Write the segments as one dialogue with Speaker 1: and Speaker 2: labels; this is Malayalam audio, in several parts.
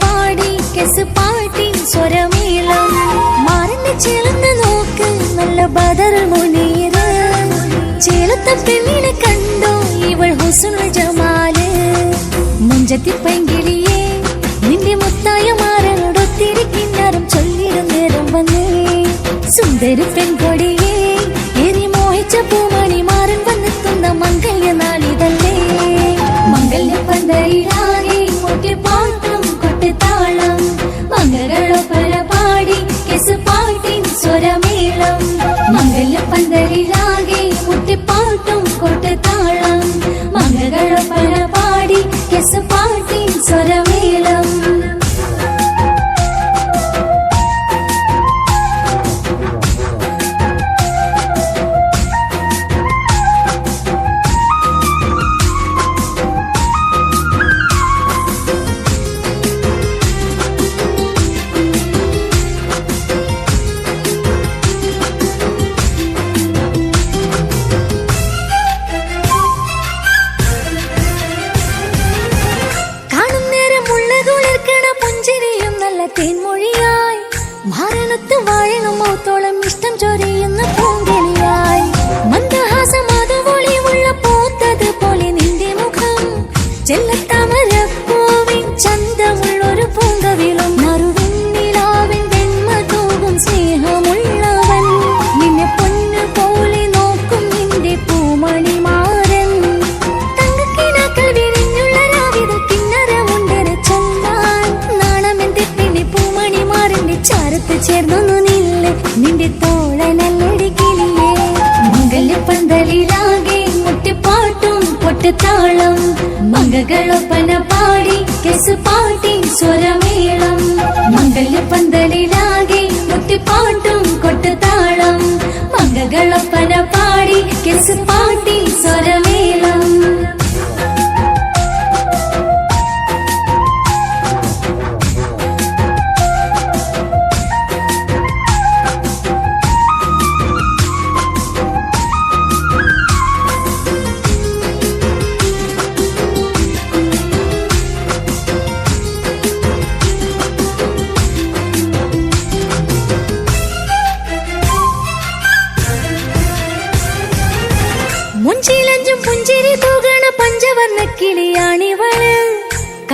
Speaker 1: പാടി കെസ് പാട്ടിൻ സ്വരമേളം മറന്ന് ചേർന്ന് നോക്ക് നല്ല ബദർ മുനീര് ചേലത്ത പെണ്ണിനെ കണ്ടോ ഇവൾ ഹുസുണ ജമാൽ. മുഞ്ചത്തി പെങ്കിളിയെ നിന്റെ മുത്തായ മാറനോടൊത്തിരി കിന്നാരം ചൊല്ലിടും നേരം വന്നേ. സുന്ദരി പെൺകൊടി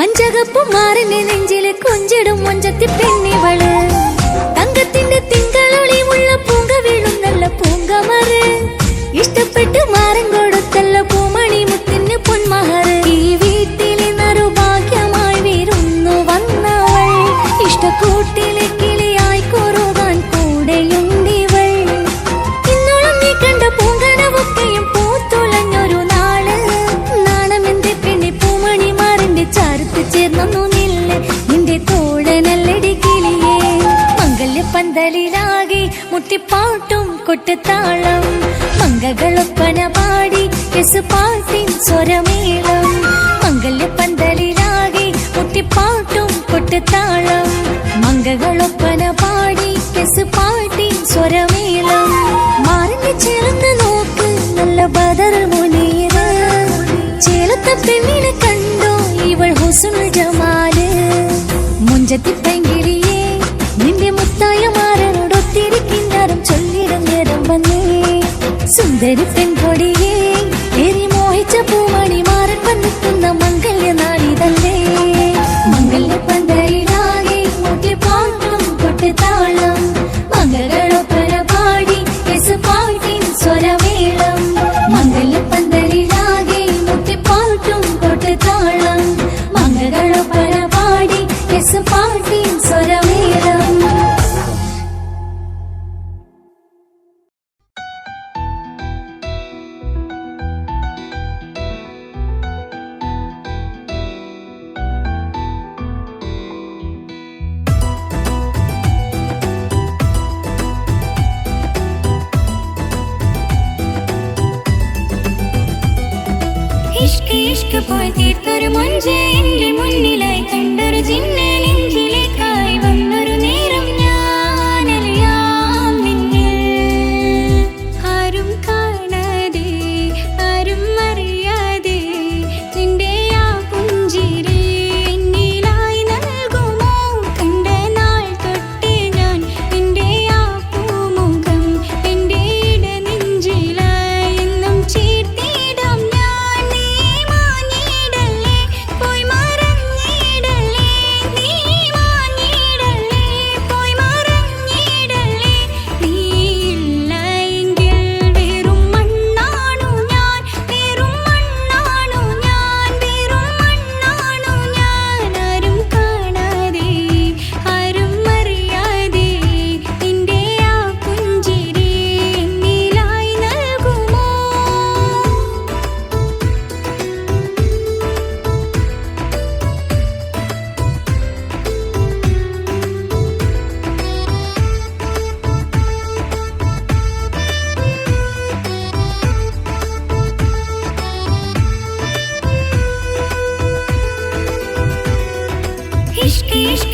Speaker 1: மஞ்சகப்பு மாறின நெஞ்சில கொஞ்சிடும் மஞ்சத்தி பெண்ணிவளு தங்கத்தின் திங்களொளி உள்ள பூங்க விழும் நல்ல பூங்கமரு இஷ்டப்பட்டு மாறுங்கோ കൊട്ടുത്താളം മംഗകളൊപ്പന പാടി എസ് പാട്ടിൻ സ്വരമേളം. മംഗല്യ പന്തലിലാകെ മുട്ടിപ്പാട്ടും കൊട്ടുത്താളം മംഗകളൊപ്പന പാടി എസ് പാട്ടിൻ സ്വരമേളം. മാറിഞ്ഞ് ചേർന്ന് നോക്ക് നല്ല ബദർ മുനീര് ചേലത്തെ പെണ്ണിനെ കണ്ടോ? ഇവൾ ഹുസുൽ ജമാല தரிசன்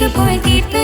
Speaker 1: வீட்டுக்கு போய் தீர்த்து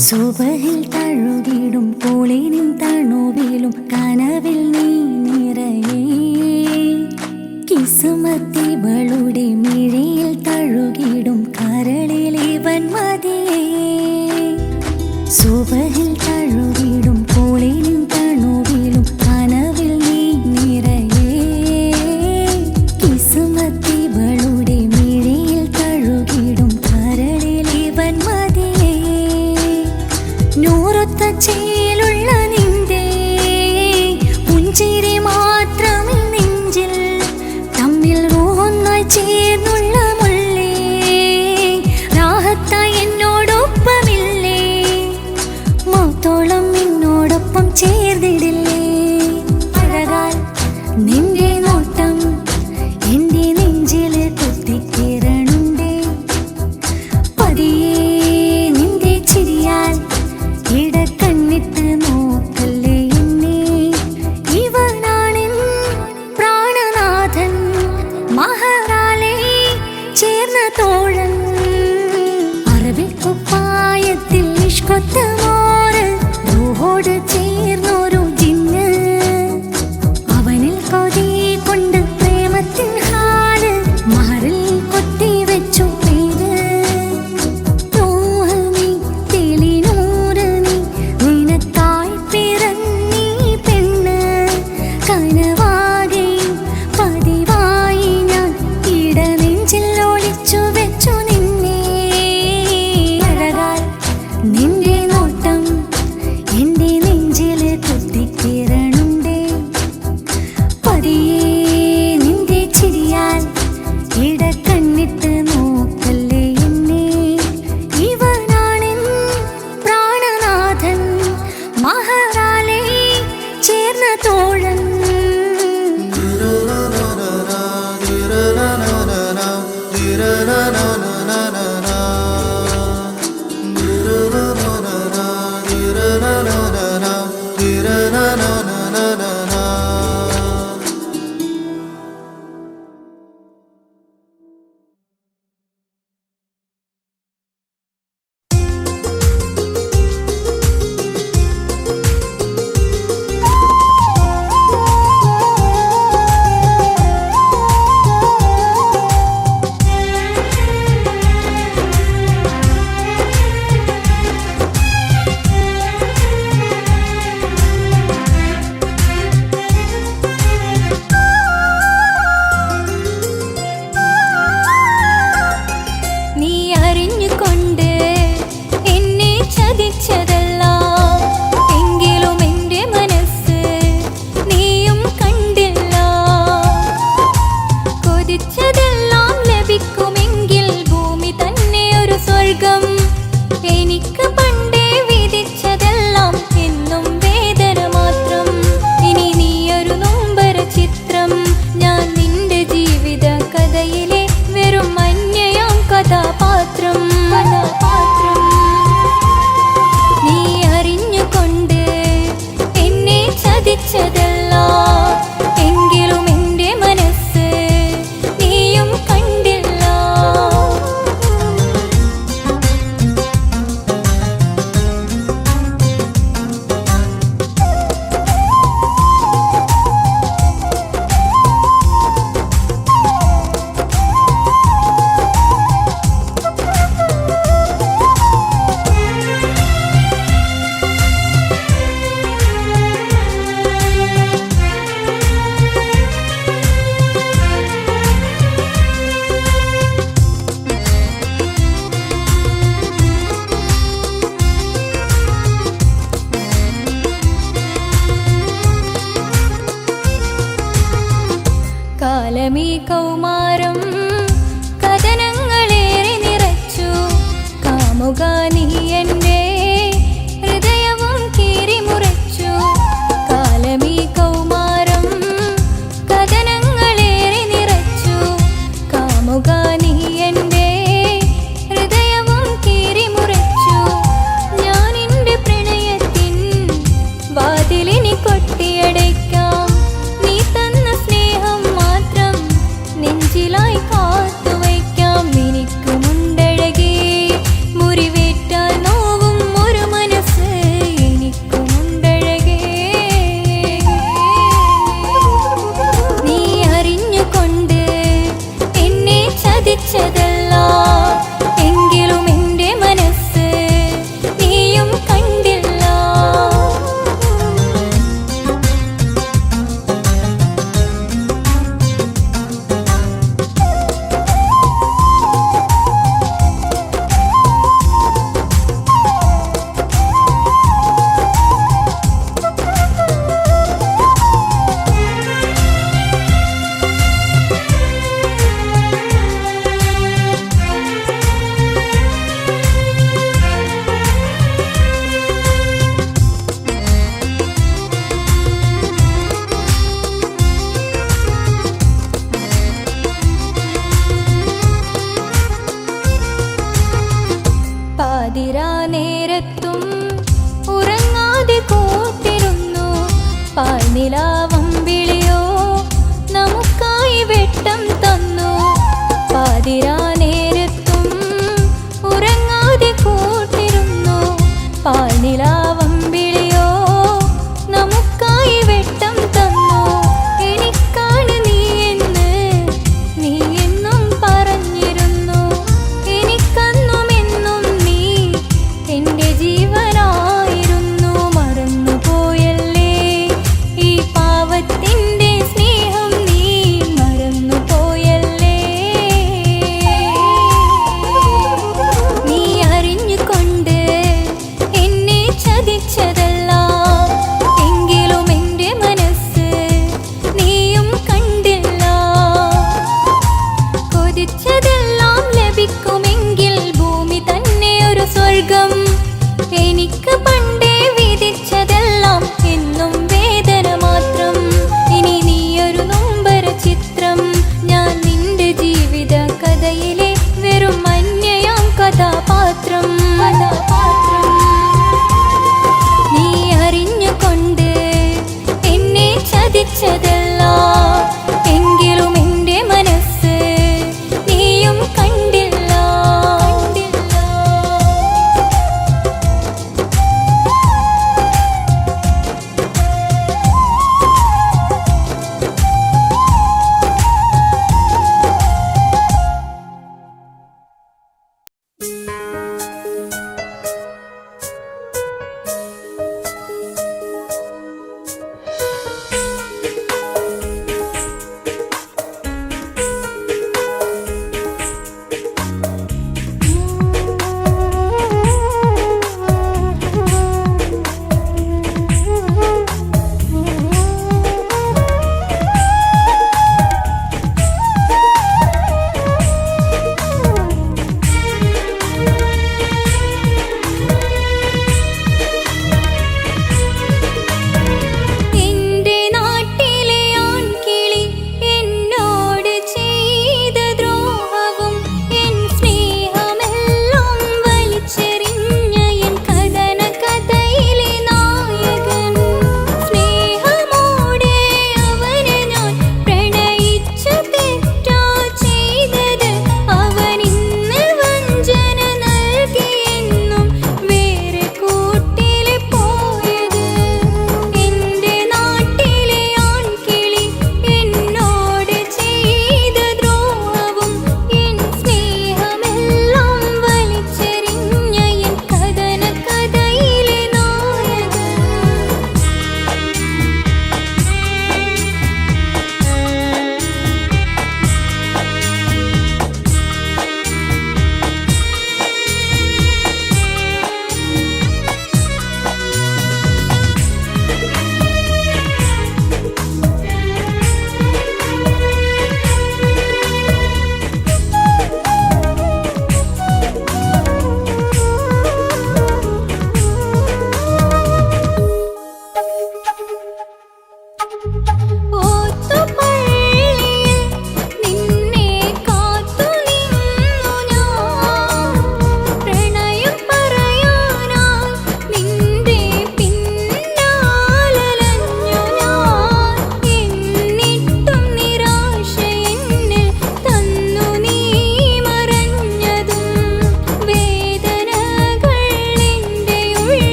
Speaker 1: സുബഹിൽ തഴുകിടും പോളിനിൻ തണുവിലും കനവിൽ നീ നിറയേ. കിസുമത്തിവളുടെ മിഴയിൽ തഴുകിടും കരളിൽ ഇവൻ മതിയേ. സുബഹിൽ 您